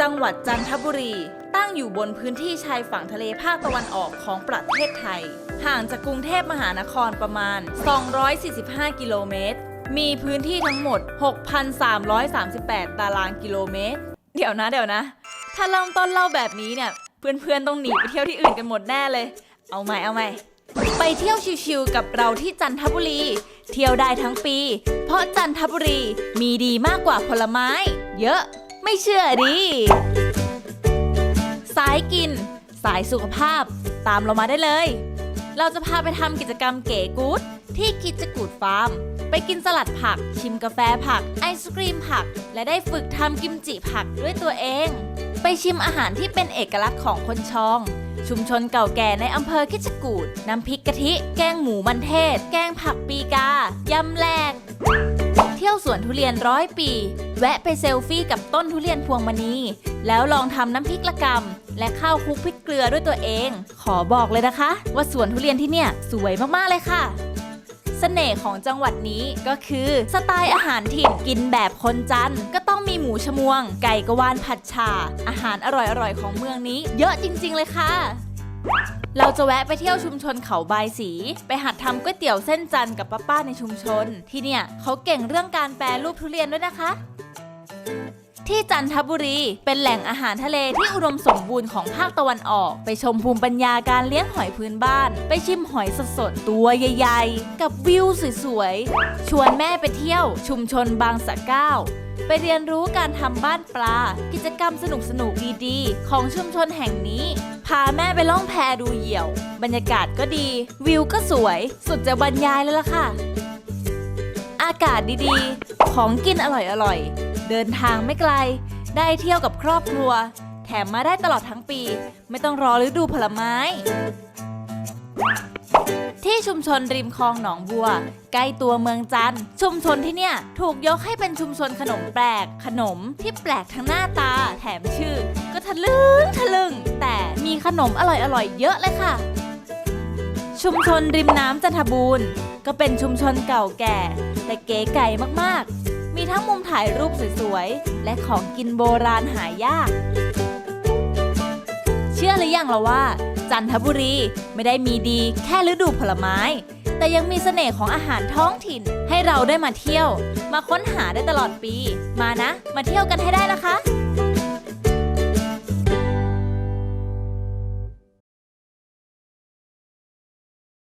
จังหวัดจันทบุรี ตั้งอยู่บนพื้นที่ชายฝั่งทะเลภาคตะวันออกของประเทศไทย ห่างจากกรุงเทพมหานครประมาณ 245 กิโลเมตร มีพื้นที่ทั้งหมด 6,338 ตารางกิโลเมตร เดี๋ยวนะเดี๋ยวนะ ถ้าเริ่มต้นเล่าแบบนี้เนี่ย เพื่อนๆต้องหนีไปเที่ยวที่อื่นกันหมดแน่เลย เอาใหม่เอาใหม่ ไปเที่ยวชิวๆกับเราที่จันทบุรี เที่ยวได้ทั้งปี เพราะจันทบุรีมีดีมากกว่าผลไม้ เยอะ ไม่เชื่อดิ สายกิน สายสุขภาพ ตามเรามาได้เลย เราจะพาไปทำกิจกรรมเก๋กู๊ดที่กิจกูดฟาร์ม ไปกินสลัดผัก ชิมกาแฟผัก ไอศกรีมผัก และได้ฝึกทำกิมจิผักด้วยตัวเอง ไปชิมอาหารที่เป็นเอกลักษณ์ของคนชอง ชุมชนเก่าแก่ในอำเภอคิดจกูดน้ำพริกกะทิ แกงหมูมันเทศ แกงผักปีกา ยำแหลก เที่ยวสวนทุเรียนร้อยปี แวะไปเซลฟี่กับต้นทุเรียนพวงมณี แล้วลองทำน้ำพริกละกำและข้าวคลุกพริกเกลือด้วยตัวเอง ขอบอกเลยนะคะ ว่าสวนทุเรียนที่เนี่ยสวยมากๆเลยค่ะ เสน่ห์ของจังหวัดนี้ก็คือสไตล์อาหารถิ่นกินแบบคนจันทร์ก็ต้องมีหมูชมวง ไก่กระวานผัดชา อาหารอร่อยๆ ของเมืองนี้ เยอะจริง ๆ เลยค่ะเราจะแวะไปเที่ยวชุมชนเขาบายสี ไปหัดทำก๋วยเตี๋ยวเส้นจันทร์กับป้าๆในชุมชน ที่เนี่ยเขาเก่งเรื่องการแปรรูปทุเรียนด้วยนะคะ ที่จันทบุรี เป็นแหล่งอาหารทะเลที่อุดมสมบูรณ์ของภาคตะวันออก ไปชมภูมิปัญญาการเลี้ยงหอยพื้นบ้าน ไปชิมหอยสดๆตัวใหญ่ๆ กับวิวสวยๆ ชวนแม่ไปเที่ยว ชุมชนบางสะเก้าไปเรียนรู้การทำบ้านปลา กิจกรรมสนุกๆดีๆ ของชุมชนแห่งนี้ พาแม่ไปล่องแพดูเหยี่ยว บรรยากาศก็ดี วิวก็สวย สุดจะบรรยายเลยล่ะค่ะ อากาศดีๆ ของกินอร่อยๆ เดินทางไม่ไกล ได้เที่ยวกับครอบครัว แถมมาได้ตลอดทั้งปี ไม่ต้องรอฤดูผลไม้ ที่ชุมชนริมคลองหนองบัว ใกล้ตัวเมืองจันทร์ชุมชนที่เนี่ย ถูกยกให้เป็นชุมชนขนมแปลก ขนมที่แปลกทั้งหน้าตา แถมชื่อ ก็ทะลึ่งทะลึ่ง แต่มีขนมอร่อยๆเยอะเลยค่ะ ชุมชนริมน้ำจันทบูรณ์ก็เป็นชุมชนเก่าแก่ แต่เก๋ไก่มากๆ มีทั้งมุมถ่ายรูปสวยๆ และของกินโบราณหายาก เชื่อหรือยังล่ะว่า จันทบุรีไม่ได้มีดีแค่ฤดูผลไม้ แต่ยังมีเสน่ห์ของอาหารท้องถิ่นให้เราได้มาเที่ยว มาค้นหาได้ตลอดปี มานะ มาเที่ยวกันให้ได้นะคะ